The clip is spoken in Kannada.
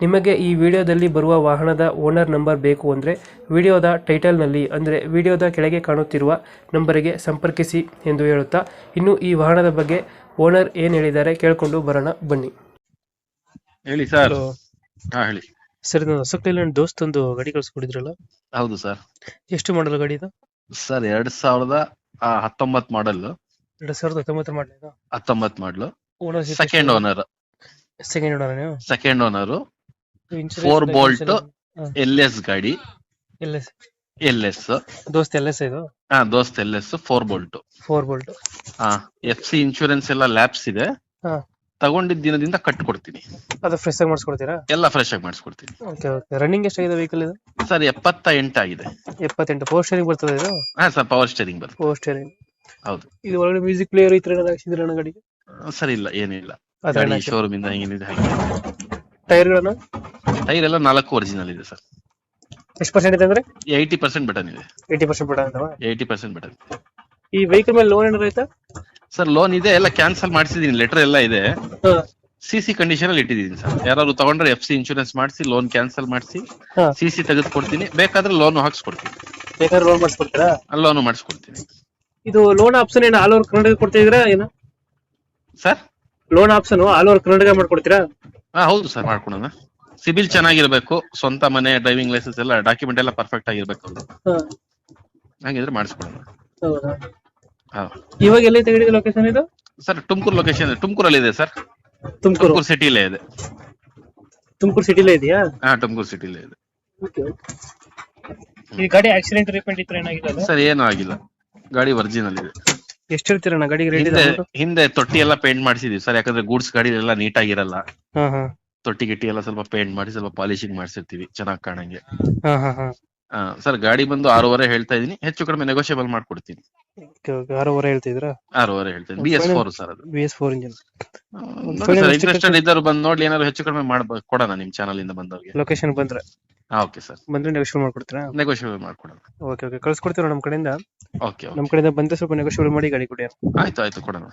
ನಿಮಗೆ ಈ ವಿಡಿಯೋದಲ್ಲಿ ಬರುವ ವಾಹನದ ಓನರ್ ನಂಬರ್ ಬೇಕು ಅಂದರೆ ವಿಡಿಯೋದ ಟೈಟಲ್ನಲ್ಲಿ ಅಂದರೆ ವಿಡಿಯೋದ ಕೆಳಗೆ ಕಾಣುತ್ತಿರುವ ನಂಬರಿಗೆ ಸಂಪರ್ಕಿಸಿ ಎಂದು ಹೇಳುತ್ತಾ ಇನ್ನು ಈ ವಾಹನದ ಬಗ್ಗೆ ಓನರ್ ಏನು ಹೇಳಿದ್ದಾರೆ ಕೇಳಿಕೊಂಡು ಬರೋಣ ಬನ್ನಿ. ಹೇಳಿ ಸರ್. ಹಾ ಹೇಳಿ. ಸರ್ ನಾನು ಅಶೋಕ್ ಲೈಲ್ಯಾಂಡ್ ದೋಸ್ತ್ ಒಂದು ಗಾಡಿ ಕಳಿಸ್ಕೊಡಿದ್ರಲ್ಲ? ಹೌದು ಸರ್. ಎಷ್ಟು ಮಾಡಲ್ ಗಾಡಿ ಇದು? ಸರ್ ಎರಡ್ ಸಾವಿರದ ಹತ್ತೊಂಬತ್ತು ಹತ್ತೊಂಬತ್ ಮಾಡಲ್. ಎರಡು ಸಾವಿರದ ಹತ್ತೊಂಬತ್ತು ಮಾಡಲಿಲ್ಲ ಹತ್ತೊಂಬತ್ ಮಾಡಲ್. Owner second owner second owner ನೀವು? Second owner Insurance bolt. L S ಗಾಡಿ. L S L S Dost L S ಇದು? ಹಾ Dost L S four bolt four bolt ಹಾ ಎಫ್ ಸಿ ಇನ್ಶೂರೆನ್ಸ್ ಎಲ್ಲ ಲ್ಯಾಬ್ಸ್ ಇದೆ. ತಗೊಂಡಿದ್ದ ದಿನದಿಂದ ಕಟ್ ಕೊಡ್ತೀನಿ ಅದು ಫ್ರೆಶ್ ಆಗಿ ಮಾಡಿಸ್ಕೊಡ್ತೀರಾ? ಎಲ್ಲ ಫ್ರೆಶ್ ಆಗಿ ಮಾಡಿಸ್ಕೊಡ್ತೀನಿ. ಓಕೆ ಓಕೆ ರನ್ನಿಂಗ್ ಎಷ್ಟಾಗಿದೆ ವೆಹಿಕಲ್ ಇದು? ಸರ್ ಎಪ್ಪತ್ತ ಆಗಿದೆ. ಎಪ್ಪತ್ತೆಂಟು. ಪವರ್ ಸ್ಟೇರಿಂಗ್ ಬರ್ತದೆ ಇದು? ಹಾ ಸರ್ ಪವರ್ ಸ್ಟೇರಿಂಗ್ ಬರ್ತದೆ. ಪವರ್ ಸ್ಟೇರಿಂಗ್ ಹೌದು. ಇದು ಒಳಗಡೆ ಮ್ಯೂಸಿಕ್ ಪ್ಲೇಯರ್ ಈ ತರ ಏನಾದ್ರು ಹಾಕ್ಸಿದ್ರೆ ಗಾಡಿಗೆ? ಸರ್ ಇಲ್ಲ ಏನಿಲ್ಲ. ಗಾಡಿ ಶೋರೂಮ್ ಇಂದ ಹಾಗೆ ಟೈರ್ಗಳನ್ನ? ಟೈರ್ ಎಲ್ಲ ನಾಲ್ಕು ಒರಿಜಿನಲ್ ಇದೆ ಸರ್. ಎಷ್ಟು ಪರ್ಸೆಂಟ್ ಇದೆ ಅಂದ್ರೆ? ಏಯ್ಟಿ ಪರ್ಸೆಂಟ್ ಬಟನ್ ಇದೆ. ಏಯ್ಟಿ ಪರ್ಸೆಂಟ್ ಬಟನ್ ಅಂತವಾ ಏಯ್ಟಿ ಪರ್ಸೆಂಟ್ ಬಟನ್ ಈ ವೆಹಿಕಲ್ ಮೇಲೆ ಲೋನ್ ಏನಾದ್ರು ಆಯ್ತಾ? ಸರ್ ಲೋನ್ ಇದೆ ಎಲ್ಲ ಕ್ಯಾನ್ಸಲ್ ಮಾಡಿಸಿದೀನಿ ಲೆಟರ್ ಎಲ್ಲ ಇದೆ. ಸಿಸಿ ಸಿ ಸಿ ಕಂಡೀಷನ್ ಅಲ್ಲಿ ಇಟ್ಟಿದ್ದೀನಿ ಸರ್. ಯಾರಾದ್ರು ತಗೊಂಡ್ರೆ ಎಫ್ ಸಿ ಇನ್ಶೂರೆನ್ಸ್ ಮಾಡಿಸಿ ಲೋನ್ ಕ್ಯಾನ್ಸಲ್ ಮಾಡಿಸಿ ಹಾ. ಸಿ ಸಿ ತೆಗೆದುಕೊಡ್ತೀನಿ. ಬೇಕಾದ್ರೆ ಲೋನ್ ಹಾಕ್ಸ್ಕೊಡ್ತೀನಿ. ಬೇಕಾದ್ರೆ ಲೋನ್ ಮಾಡಿಸ್ಕೊಡ್ತೀರಾ? ಲೋನ್ ಮಾಡಿಸ್ಕೊಡ್ತೀನಿ. ಇದು ಲೋನ್ ಆಪ್ಷನ್ ಏನು ಆಲ್ ಓವರ್ ಕರ್ನಾಟಕ ಕೊಡ್ತಾ ಇದೀರಾ ಏನು? Sir? Loan option all over Karnataka ಮಾಡ್ಕೊಡ್ತೀರಾ? ಹಾ ಹೌದು ಸರ್ ಮಾಡ್ಕೊಡೋಣ. ಸಿಬಿಲ್ ಚೆನ್ನಾಗಿರ್ಬೇಕು ಸ್ವಂತ ಮನೆ ಡ್ರೈವಿಂಗ್ ಲೈಸೆನ್ಸ್ ಎಲ್ಲ ಡಾಕ್ಯುಮೆಂಟ್ ಎಲ್ಲ ಪರ್ಫೆಕ್ಟ್ ಆಗಿರ್ಬೇಕು ಅವ್ರು ಹಾಗಿದ್ರೆ ಮಾಡಿಸ್ಕೊಡೋಣ ಹೌದಾ? ಹಾ. ಇವಾಗ ಎಲ್ಲಿ ತೆಗೆದಿದೆ ಲೊಕೇಶನ್ ಇದು? ಸರ್ ತುಮಕೂರು ಲೊಕೇಶನ್ ತುಮಕೂರಲ್ಲಿ ಇದೆ ಸರ್. ತುಮಕೂರು. ತುಮಕೂರು ಸಿಟಿಲೇ ಇದೆ. ತುಮಕೂರು ಸಿಟಿಲೇ ಇದೆಯಾ? ಹಾ ತುಮಕೂರು ಸಿಟಿಲೇ ಇದೆ. ಈ ಗಾಡಿ ಆಕ್ಸಿಡೆಂಟ್ ರಿಪೇಂಟ್ ಇತ್ತು ಏನಾಗಿಲ್ಲ ಸರ್ ಏನೂ ಆಗಿಲ್ಲ. ಗಾಡಿ ಒರಿಜಿನಲ್ ಇದೆ. ಎಷ್ಟು ಹೇಳ್ತೀರಣ್ಣ ಗಾಡಿಗೆ ರೇಟ್ ಹಿಂದೆ ಹಿಂದೆ ತೊಟ್ಟಿ ಎಲ್ಲ ಪೇಂಟ್ ಮಾಡಿಸಿದೀವಿ ಸರ್. ಯಾಕಂದ್ರೆ ಗೂಡ್ಸ್ ಗಾಡಿ ಎಲ್ಲ ನೀಟ್ ಆಗಿರಲ್ಲ ಹಾ. ತೊಟ್ಟಿ ಗಿಟ್ಟಿ ಎಲ್ಲ ಸ್ವಲ್ಪ ಪೇಂಟ್ ಮಾಡಿ ಸ್ವಲ್ಪ ಪಾಲಿಶಿಂಗ್ ಮಾಡಿಸಿರ್ತೀವಿ. ಚೆನ್ನಾಗಿ ಕಾಣಂಗೆ. ಹಾ ಹಾ ಹಾ. ಸರ್ ಗಾಡಿ ಬಂದು ಆರೂವರೆ ಹೇಳ್ತಾ ಇದೀನಿ ಹೆಚ್ಚು ಕಡಿಮೆ ನೆಗೋಷಿಯಬಲ್ ಮಾಡ್ಕೊಡ್ತೀನಿ. Okay okay. ಆರೂವರೆ ಹೇಳ್ತಿದ್ರಾ ಆರೂವರೆ ಹೇಳ್ತೀನಿ. ಬಿ ಎಸ್ ಫೋರ್ ಸರ್ ಅದು. B S four engine sir interested ಇದ್ದವ್ರು ಬಂದು ನೋಡಿ ಏನಾದ್ರು ಹೆಚ್ಚು ಕಡಿಮೆ ಮಾಡ್ಬೇಕು ಕೊಡೋಣ ನಿಮ್ ಚಾನಲ್ ಇಂದ ಬಂದವ್ರಿಗೆ. ಲೊಕೇಶನ್ ಬಂದ್ರೆ. Okay sir. ಬಂದ್ರೆ ನೆಗೋಷಿಯೇಟ್ ಮಾಡ್ಕೊಡ್ತೀರಾ? ನೆಗೋಷಿಯಬಲ್ ಮಾಡ್ಕೊಡೋಣ. Okay okay. ಕಳ್ಸ್ಕೊಡ್ತೀರಾ ನಮ್ಮ ಕಡೆಯಿಂದ? ಓಕೆ ನಮ್ಮ ಕಡೆಯಿಂದ ಬಂದ್ರೆ ಸ್ವಲ್ಪ ಶುರು ಮಾಡಿ ಗಾಡಿ ಕೊಡಿ ಆಯ್ತು ಆಯ್ತು ಕೊಡೋಣ.